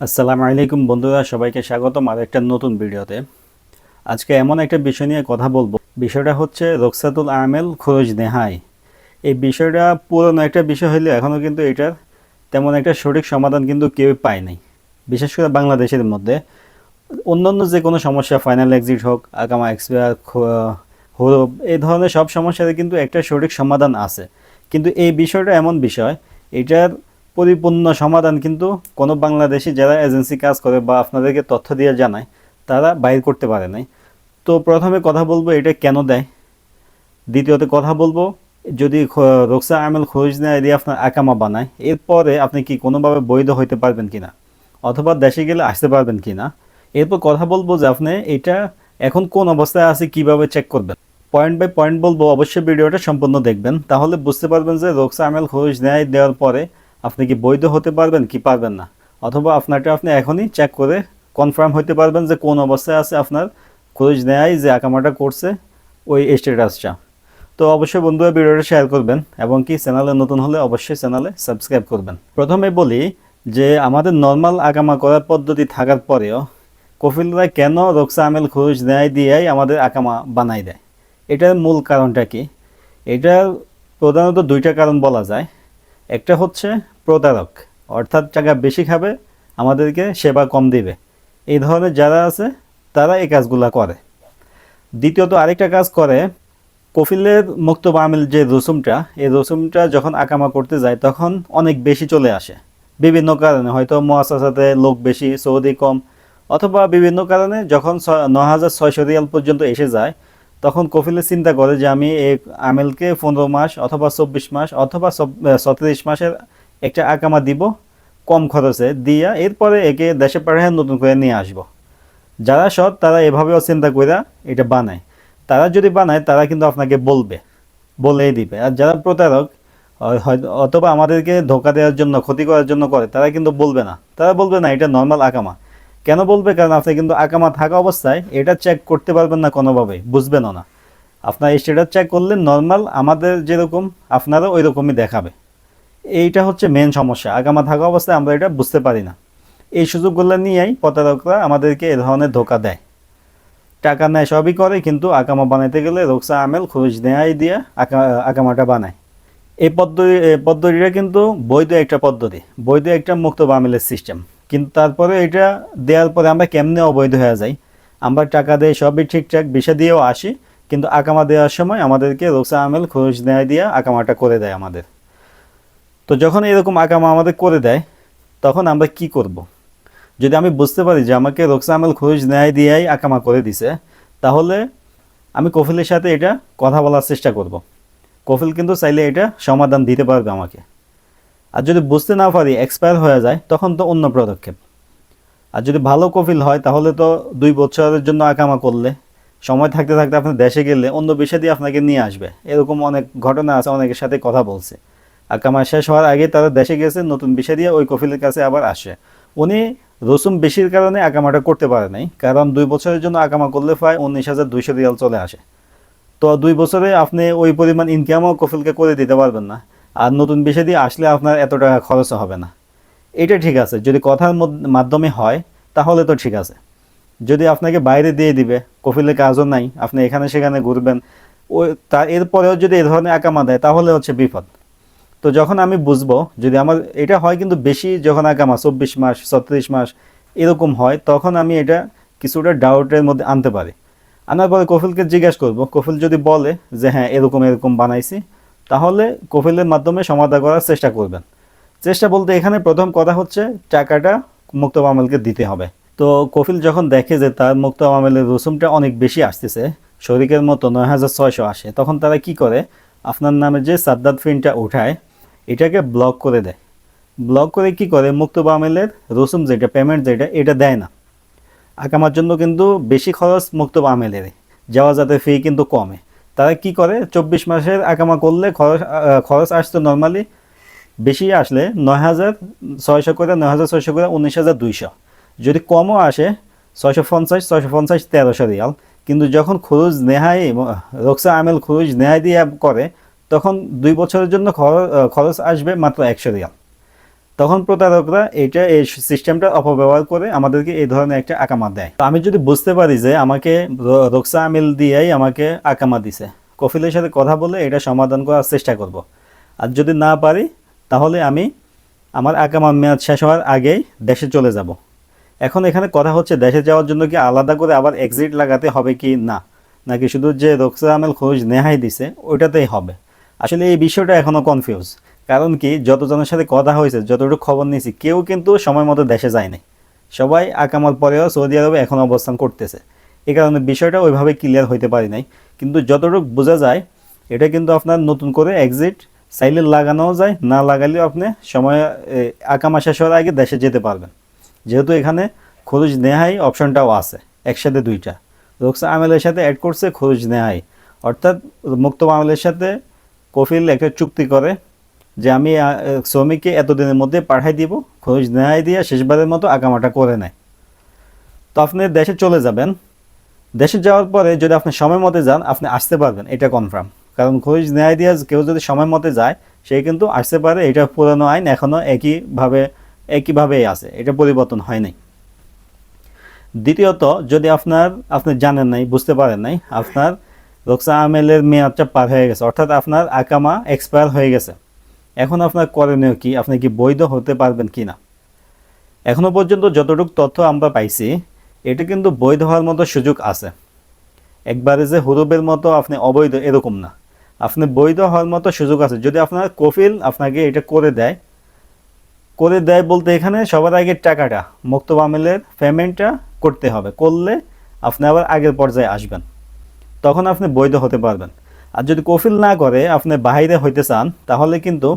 আসসালামু আলাইকুম বন্ধুরা, সবাইকে স্বাগতম আর একটা নতুন ভিডিওতে। আজকে এমন একটা বিষয় নিয়ে কথা বলব। বিষয়টা হচ্ছে রোকসাতুল আমেল খরচ নেহাই। এই বিষয়টা পুরনো একটা বিষয় হলেও এখনও কিন্তু এটার তেমন একটা সঠিক সমাধান কিন্তু কেউ পায় নাই। বিশেষ করে বাংলাদেশের মধ্যে। অন্যান্য যে কোনো সমস্যা ফাইনাল এক্সিট হোক, আগামা এক্সপায়ার হরব এই ধরনের সব সমস্যার কিন্তু একটা সঠিক সমাধান আছে। কিন্তু এই বিষয়টা এমন বিষয়, এটার পরিপূর্ণ সমাধান কিন্তু কোনো বাংলাদেশি যারা এজেন্সি কাজ করে বা আপনাদেরকে তথ্য দিয়ে জানায়, তারা বাইর করতে পারে নাই। তো প্রথমে কথা বলব এটা কেন দেয়। দ্বিতীয়তে কথা বলব, যদি রোকসা আমেল খোঁজ নেয়, দিয়ে আপনার আকামা বানায়, এরপরে আপনি কি কোনোভাবে বৈধ হইতে পারবেন কিনা? অথবা দেশে গেলে আসতে পারবেন কিনা? এরপর কথা বলব যে আপনি এটা এখন কোন অবস্থায় আছে, কীভাবে চেক করবেন? পয়েন্ট বাই পয়েন্ট বলব, অবশ্যই ভিডিওটা সম্পূর্ণ দেখবেন। তাহলে বুঝতে পারবেন যে রোকসা আমেল খোঁজ নেয়, দেওয়ার পরে আপনি কি বৈধ হতে পারবেন কি পারবেন না? অথবা আপনারটা আপনি এখনই চেক করে কনফার্ম হতে পারবেন যে কোন অবস্থায় আছে আপনার খোঁজ নেয় যে আকামাটা করছে ওই স্ট্যাটাসটা তো অবশ্যই বন্ধুরা ভিডিওটা শেয়ার করবেন এবং কি চ্যানেলে নতুন হলে অবশ্যই চ্যানেলে সাবস্ক্রাইব করবেন। প্রথমে বলি যে আমাদের নর্মাল আকামা করার পদ্ধতি থাকার পরেও কফিলরা কেন রোকসা আমেল খোঁজ নেয় দিয়েই আমাদের আকামা বানাই দেয়? এটার মূল কারণটা কি? এটার প্রধানত দুইটা কারণ বলা যায়। একটা হচ্ছে প্রতারক, অর্থাৎ টাকা বেশি খাবে, আমাদেরকে সেবা কম দিবে। এই ধরনের যারা আছে, তারা এই কাজগুলা করে। দ্বিতীয়ত আরেকটা কাজ করে, কফিলের মুক্ত আমিল যে রসুমটা এই রসুমটা যখন আকামা করতে যায়, তখন অনেক বেশি চলে আসে। বিভিন্ন কারণে, হয়তো মহাসাসাতে লোক বেশি, সৌদি কম, অথবা বিভিন্ন কারণে যখন ন হাজার ছয়শো রিয়াল পর্যন্ত এসে যায় তখন কফিলে চিন্তা করে যে আমি এই আমেলকে পনেরো মাস অথবা চব্বিশ মাস অথবা ছত্রিশ মাসের একটা আকামা দিব কম খরচে দিয়া এরপরে একে দেশে পাঠায় নতুন করে নিয়ে আসব। যারা সৎ, তারা এভাবেও চিন্তা করে এটা বানায়। তারা যদি বানায়, তারা কিন্তু আপনাকে বলবে, বলেই দিবে। আর যারা প্রতারক অথবা আমাদেরকে ধোকা দেওয়ার জন্য, ক্ষতি করার জন্য করে, তারা কিন্তু বলবে না। তারা বলবে না, এটা নর্মাল আকামা কেন বলবে? কারণ আপনি কিন্তু আকামা থাকা অবস্থায় এটা চেক করতে পারবেন না কোনোভাবে, বুঝবেনও না। আপনার স্টেটাস চেক করলে নর্মাল আমাদের যেরকম আপনারা ওই রকমই দেখাবে। এইটা হচ্ছে মেন সমস্যা। আগামা থাকা অবস্থায় আমরা এটা বুঝতে পারি না। এই সুযোগগুলো নিয়েই প্রতারকরা আমাদেরকে এ ধরনের ধোকা দেয়। টাকা নেয় সবই করে, কিন্তু আকামা বানাইতে গেলে রোকসা আমেল খরচ নেয় দিয়ে আকা- আকামাটা বানায়। এই পদ্ধতি পদ্ধতিটা কিন্তু বৈধ একটা পদ্ধতি। বৈধ একটা মুক্ত বামিলের সিস্টেম কিন্তু তারপরে এটা দেওয়ার পরে আমরা কেমনে অবৈধ হয়ে যাই আমরা টাকা দেয় সবই ঠিকঠাক বিষা দিয়েও আসি, কিন্তু আকামা দেওয়ার সময় আমাদেরকে রোকসা আমেল খরচ নেয় দিয়ে আকামাটা করে দেয় আমাদের তো যখন এরকম আকামা আমাদের করে দেয়, তখন আমরা কি করব। যদি আমি বুঝতে পারি যে আমাকে রোকসা আমেল খরচ ন্যায় দিয়েই আকামা করে দিছে, তাহলে আমি কফিলের সাথে এটা কথা বলার চেষ্টা করব। কফিল কিন্তু চাইলে এটা সমাধান দিতে পারবে আমাকে আর যদি বুঝতে না পারি এক্সপায়ার হয়ে যায়, তখন তো অন্য পদক্ষেপ। আর যদি ভালো কফিল হয়, তাহলে তো দুই বছরের জন্য আকামা করলে। সময় থাকতে থাকতে আপনি দেশে গেলে অন্য বিষয় দিয়ে আপনাকে নিয়ে আসবে। এরকম অনেক ঘটনা আছে, অনেকের সাথে কথা বলছে। আকামা শেষ হওয়ার আগে তারা দেশে গেছে, নতুন বিষয় দিয়ে ওই কফিলের কাছে আবার আসে। উনি রসুম বেশির কারণে আকামাটা করতে পারে নাই, কারণ দুই বছরের জন্য আকামা করলে প্রায় উনিশ হাজার দুইশো রিয়াল চলে আসে। তো দুই বছরে আপনি ওই পরিমাণ ইনকামও কফিলকে করে দিতে পারবেন না। আর নতুন বিষয় দিয়ে আসলে আপনার এত টাকা খরচ হবে না। এটা ঠিক আছে, যদি কথার মাধ্যমে হয়, তাহলে তো ঠিক আছে। যদি আপনাকে বাইরে দিয়ে দিবে, কফিলের কাজও নাই, আপনি এখানে সেখানে ঘুরবেন ওই তা, এরপরেও যদি এ ধরনের আকামা দেয়, তাহলে হচ্ছে বিপদ। তো যখন আমি বুঝব, যদি আমার, এটা হয় কিন্তু বেশি যখন আগামা চব্বিশ মাস, ছত্রিশ মাস, এরকম হয়, তখন আমি এটা কিছুটা ডাউটের মধ্যে আনতে পারি। আনার পরে কফিলকে জিজ্ঞেস করব, কফিল যদি বলে যে হ্যাঁ এরকম এরকম বানাইছি তাহলে কফিলের মাধ্যমে সমাধান করার চেষ্টা করবেন। চেষ্টা বলতে এখানে প্রথম কথা হচ্ছে টাকাটা মুক্ত মামেলকে দিতে হবে। তো কফিল যখন দেখে যে তার মুক্ত মামেলের রসুমটা অনেক বেশি আসতেছে, শরিকের মতো নয় হাজার ছয়শো আসে, তখন তারা কি করে? আপনার নামে যে সাদ্দাত ফিনটা উঠায় এটাকে ব্লক করে দেয়। ব্লক করে কি করে? মুক্ত বামেলের রসুম যেটা, পেমেন্ট যেটা, এটা দেয় না। আকামার জন্য কিন্তু বেশি খরচ মুক্ত বামেলের যাওয়া যাতে ফি কিন্তু কমে। তারা কি করে? চব্বিশ মাসের আকামা করলে খরচ খরচ আসতো নর্মালি বেশি আসলে নয় হাজার ছয়শো করে, নয় হাজার ছয়শো করে, উনিশ হাজার দুইশো। যদি কমও আসে, ছয়শো পঞ্চাশ ছয়শো পঞ্চাশ, তেরোশো রিয়াল। কিন্তু যখন খরচ নেহাই, রোকসা আমেল খরচ নেহাই দিয়ে করে, তখন দুই বছরের জন্য খরচ খরচ আসবে মাত্র একশো রিয়াল। তখন প্রতারকরা এটা এই সিস্টেমটা অপব্যবহার করে আমাদেরকে এই ধরনের একটা আকামা দেয়। তো আমি যদি বুঝতে পারি যে আমাকে রোকসা আমিল দিয়েই আমাকে আকামা দিছে, কফিলের সাথে কথা বলে এটা সমাধান করার চেষ্টা করব। আর যদি না পারি, তাহলে আমি আমার আকামার মেয়াদ শেষ হওয়ার আগেই দেশে চলে যাব। এখন এখানে কথা হচ্ছে, দেশে যাওয়ার জন্য কি আলাদা করে আবার এক্সিট লাগাতে হবে কি না? নাকি শুধু যে রোকসা আমেল খোঁজ নেহাই দিছে, ওইটাতেই হবে? আসলে এই বিষয়টা এখনও কনফিউজ কারণ কি, যতজনের সাথে কথা হয়েছে, যতটুকু খবর নিয়েছি, কেউ কিন্তু সময় মতো দেশে যায়নি সবাই আকামার পরেও সৌদি আরবে এখন অবস্থান করতেছে। এ কারণে বিষয়টা ওইভাবে ক্লিয়ার হইতে পারি নাই। কিন্তু যতটুকু বোঝা যায়, এটা কিন্তু আপনার নতুন করে এক্সিট সাইলে লাগানোও যায়, না লাগালেও আপনি সময় আকামা শেষ হওয়ার আগে দেশে যেতে পারবেন। যেহেতু এখানে খরচ নেহাই অপশনটাও আছে, একসাথে দুইটা। রোকসা আমেলের সাথে অ্যাড করছে, খরচ নেহাই অর্থাৎ মুক্ত আমেলের সাথে কফিল একটা চুক্তি করে যে আমি শ্রমিককে এতদিনের মধ্যে পাঠাই দিব, খোঁজ নেহাই দিয়ে শেষবারের মতো আকামাটা করে নেয়। তো আপনি দেশে চলে যাবেন। দেশে যাওয়ার পরে যদি আপনি সময় মতে যান, আপনি আসতে পারবেন, এটা কনফার্ম কারণ খোঁজ ন্যায় দিয়ে কেউ যদি সময় মতে যায়, সে কিন্তু আসতে পারে, এটা পুরানো আইন এখনও একইভাবে, একইভাবেই আছে, এটা পরিবর্তন হয় নাই। দ্বিতীয়ত, যদি আপনার, আপনি জানেন নাই, বুঝতে পারেন নাই, আপনার রোকসা আমেলের মেয়াদটা পার হয়ে গেছে, অর্থাৎ আপনার আকামা এক্সপায়ার হয়ে গেছে। এখন আপনার করণীয় কি? আপনি কি বৈধ হতে পারবেন কি না এখনও পর্যন্ত যতটুকু তথ্য আমরা পাইছি, এটা কিন্তু বৈধ হওয়ার মতো সুযোগ আছে। একবারে যে হুরুবের মতো আপনি অবৈধ, এরকম না। আপনি বৈধ হওয়ার মতো সুযোগ আছে। যদি আপনার কফিল আপনাকে এটা করে দেয় করে দেয় বলতে এখানে সবার আগে টাকাটা, মুক্ত আমেলের পেমেন্টটা করতে হবে। করলে আপনি আবার আগের পর্যায়ে আসবেন। তখন আপনি বৈধ হতে পারবেন। আর যদি কফিল না করে, আপনি বাইরে হইতে চান, তাহলে কিন্তু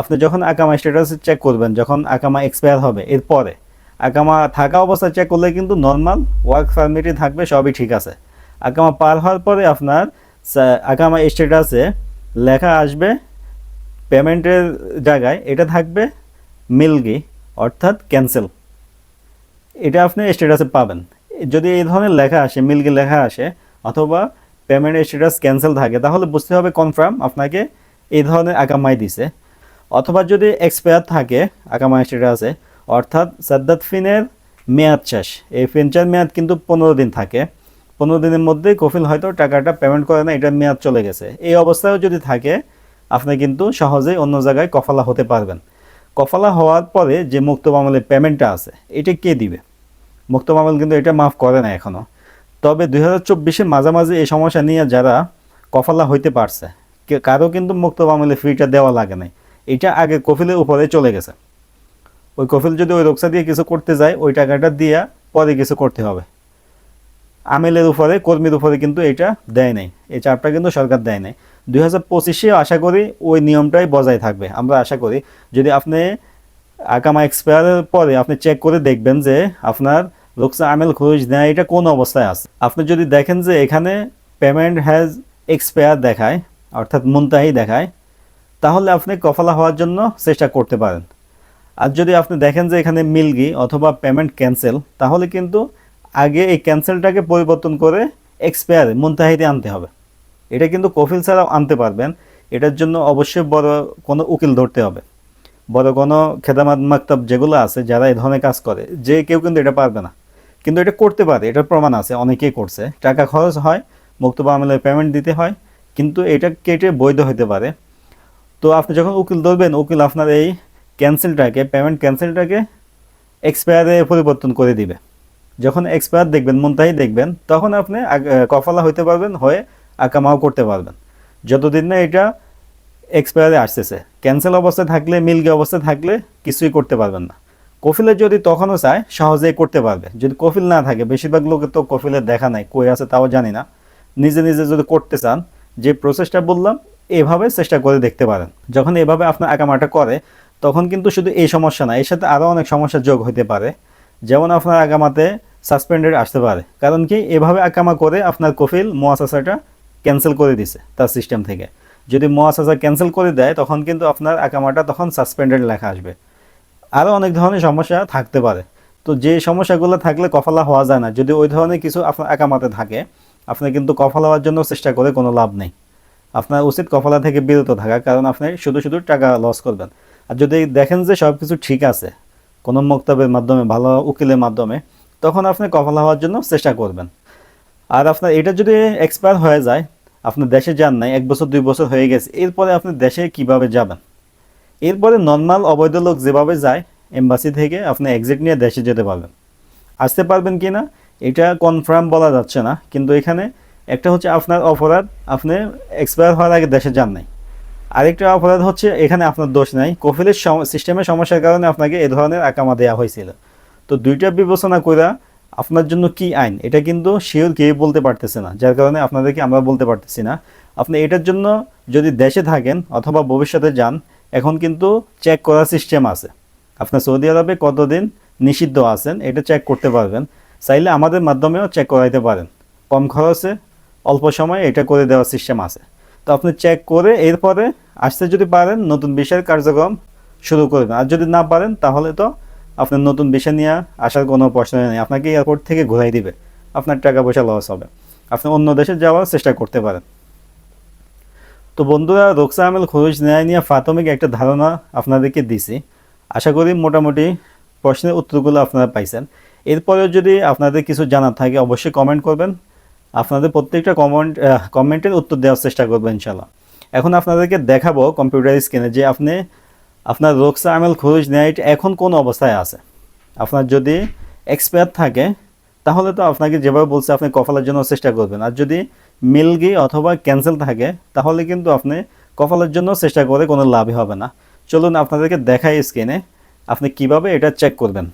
আপনি যখন আকামা স্ট্যাটাস চেক করবেন, যখন আকামা এক্সপায়ার হবে, এরপরে আকামা থাকা অবস্থায় চেক করলে কিন্তু নর্মাল ওয়ার্ক পারমিটই থাকবে, সবই ঠিক আছে। আকামা পার হওয়ার পরে আপনার আকামা স্ট্যাটাসে লেখা আসবে পেমেন্টের জায়গায় এটা থাকবে মিলগি অর্থাৎ ক্যান্সেল এটা আপনি স্ট্যাটাসে পাবেন। যদি এই ধরনের লেখা আসে মিলগি লেখা আসে, অথবা পেমেন্ট স্ট্যাটাস ক্যান্সেল থাকে, তাহলে বুঝতে হবে কনফার্ম আপনাকে এই ধরনের আকামাই দিছে। অথবা যদি এক্সপায়ার থাকে আকামাই স্ট্যাটাসে অর্থাৎ সাদ্দাত ফিনের মেয়াদ শেষ। এই ফিনচার মেয়াদ কিন্তু পনেরো দিন থাকে। পনেরো দিনের মধ্যে কফিল হয়তো টাকাটা পেমেন্ট করে না, এটার মেয়াদ চলে গেছে। এই অবস্থায়ও যদি থাকে, আপনি কিন্তু সহজেই অন্য জায়গায় কফালা হতে পারবেন। কফালা হওয়ার পরে যে মুক্ত মামলের পেমেন্টটা আছে, এটা কে দিবে? মুক্ত মামল কিন্তু এটা মাফ করে না এখনও তবে দুই হাজার চব্বিশের মাঝামাঝি এই সমস্যা নিয়ে যারা কফালা হইতে পারছে কারও কিন্তু মুক্ত মামলের ফিটা দেওয়া লাগে নাই। এটা আগে কফিলের উপরে চলে গেছে। ওই কফিল যদি ওই রোকসা দিয়ে কিছু করতে যায়, ওই টাকাটা দিয়া পরে কিছু করতে হবে। আমেলের উপরে, কর্মীর উপরে কিন্তু এটা দেয় নাই। এই চাপটা কিন্তু সরকার দেয় নাই। দুই হাজার পঁচিশে আশা করি ওই নিয়মটাই বজায় থাকবে। আমরা আশা করি যদি আপনি আকামা এক্সপায়ারের পরে আপনি চেক করে দেখবেন যে আপনার লোকসা আমেল খরচ নেয় এটা কোন অবস্থায় আছে? আপনি যদি দেখেন যে এখানে পেমেন্ট হ্যাজ এক্সপায়ার দেখায়, অর্থাৎ মুনতাহি দেখায়, তাহলে আপনি কফালা হওয়ার জন্য চেষ্টা করতে পারেন। আর যদি আপনি দেখেন যে এখানে মিলগি অথবা পেমেন্ট ক্যান্সেল তাহলে কিন্তু আগে এই ক্যান্সেলটাকে পরিবর্তন করে এক্সপায়ার মুনতাহিতে আনতে হবে। এটা কিন্তু কফিল ছাড়াও আনতে পারবেন। এটার জন্য অবশ্যই বড় কোনো উকিল ধরতে হবে। বড় কোনো খেদামাত মাকতাব যেগুলো আছে, যারা এই ধরনের কাজ করে, যে কেউ কিন্তু এটা পারবে না। কিন্তু এটা করতে পারে, এটার প্রমাণ আছে, অনেকেই করছে। টাকা খরচ হয়, মুক্তবা আমলের পেমেন্ট দিতে হয়, কিন্তু এটা কেটে বৈধ হতে পারে। তো আপনি যখন উকিল ধরবেন, উকিল আপনার এই ক্যান্সেলটাকে পেমেন্ট ক্যান্সেলটাকে এক্সপায়ারে পরিবর্তন করে দিবে। যখন এক্সপায়ার দেখবেন, মুনতাহি দেখবেন, তখন আপনি কফালা হইতে পারবেন, হয়ে আকামাও করতে পারবেন। যতদিন না এটা এক্সপায়ারে আসতেছে। ক্যান্সেল অবস্থায় থাকলে, মিলগে অবস্থায় থাকলে কিছুই করতে পারবেন না। কফিলে যদি তখনও চায়, সহজেই করতে পারবে। যদি কফিল না থাকে, বেশিরভাগ লোকের তো কফিলের দেখা নাই, কই আছে তাও জানি না। নিজে নিজে যদি করতে চান, যে প্রসেসটা বললাম, এভাবে চেষ্টা করে দেখতে পারেন। যখন এভাবে আপনার আকামাটা করে, তখন কিন্তু শুধু এই সমস্যা না, এর সাথে আরও অনেক সমস্যা যোগ হতে পারে। যেমন আপনার আকামাতে সাসপেন্ডেড আসতে পারে। কারণ কি, এভাবে আকামা করে আপনার কফিল মোয়াসাসাটা ক্যান্সেল করে দিছে তার সিস্টেম থেকে। যদি মোয়াসাসা ক্যান্সেল করে দেয়, তখন কিন্তু আপনার আকামাটা তখন সাসপেন্ডেড লেখা আসবে। আরও অনেক ধরনের সমস্যা থাকতে পারে। তো যে সমস্যাগুলো থাকলে কফালা হওয়া যায় না। যদি ওই ধরনের কিছু আপনার একামাতে থাকে, আপনি কিন্তু কফালা হওয়ার জন্য চেষ্টা করে কোনো লাভ নেই। আপনার উচিত কফালা থেকে বিরত থাকা, কারণ আপনি শুধু শুধু টাকা লস করবেন। আর যদি দেখেন যে সব কিছু ঠিক আছে, কোনো মক্তবের মাধ্যমে, ভালো উকিলের মাধ্যমে, তখন আপনি কপাল হওয়ার জন্য চেষ্টা করবেন। আর আপনার এটা যদি এক্সপায়ার হয়ে যায়, আপনি দেশে যান নাই, এক বছর, দুই বছর হয়ে গেছে, এরপরে আপনি দেশে কীভাবে যাবেন? এরপরে নর্মাল অবৈধ লোক যেভাবে যায় এম্বাসি থেকে আপনি এক্সিট নিয়ে দেশে যেতে পারবেন। আসতে পারবেন কি না এটা কনফার্ম বলা যাচ্ছে না, কিন্তু এখানে একটা হচ্ছে আপনার অপরাধ, আপনি এক্সপায়ার হওয়ার আগে দেশে যান নাই। আরেকটা অপরাধ হচ্ছে, এখানে আপনার দোষ নাই। কফিলের সিস্টেমের সমস্যার কারণে আপনাকে এ ধরনের আকামা দেওয়া হয়েছিল। তো দুইটা বিবেচনা করে আপনার জন্য কি আইন? এটা কিন্তু শিওর কেউ বলতে পারতেছে না, যার কারণে আপনাদেরকে আমরা বলতে পারতেছি না। আপনি এটার জন্য যদি দেশে থাকেন অথবা ভবিষ্যতে যান এখন কিন্তু চেক করার সিস্টেম আছে। আপনার সৌদি আরবে কতদিন নিষিদ্ধ আছেন, এটা চেক করতে পারবেন। চাইলে আমাদের মাধ্যমেও চেক করাইতে পারেন। কম খরচে, অল্প সময়ে এটা করে দেওয়ার সিস্টেম আছে। তো আপনি চেক করে এরপরে আসতে যদি পারেন, নতুন বিষয়ের কার্যক্রম শুরু করবেন। আর যদি না পারেন, তাহলে তো আপনার নতুন বিষয় নিয়ে আসার কোনো প্রশ্ন নেই। আপনাকে এয়ারপোর্ট থেকে ঘুরাই দিবে। আপনার টাকা পয়সা লস হবে। আপনি অন্য দেশে যাওয়ার চেষ্টা করতে পারেন। তো বন্ধুরা, রোকসা আমেল খরচ নেয় নিয়ে প্রাথমিক একটা ধারণা আপনাদেরকে দিছি আশা করি মোটামুটি প্রশ্নের উত্তরগুলো আপনারা পাইছেন। এরপরেও যদি আপনাদের কিছু জানার থাকে, অবশ্যই কমেন্ট করবেন। আপনাদের প্রত্যেকটা কমেন্ট কমেন্টের উত্তর দেওয়ার চেষ্টা করবেন ইনশাল্লাহ এখন আপনাদেরকে দেখাবো কম্পিউটার স্ক্রিনে যে আপনি, আপনার রোকসা আমেল খরচ ন্যায়ট এখন কোন অবস্থায় আছে। আপনার যদি এক্সপায়ার থাকে, তাহলে তো আপনাকে যেভাবে বলছে, আপনি কফালের জন্য চেষ্টা করবেন। আর যদি মিলগি অথবা ক্যান্সেল থাকে, তাহলে কিন্তু আপনি কপালের জন্য চেষ্টা করে কোনো লাভই হবে না। চলুন আপনাদেরকে দেখাই স্ক্রিনে, আপনি কীভাবে এটা চেক করবেন।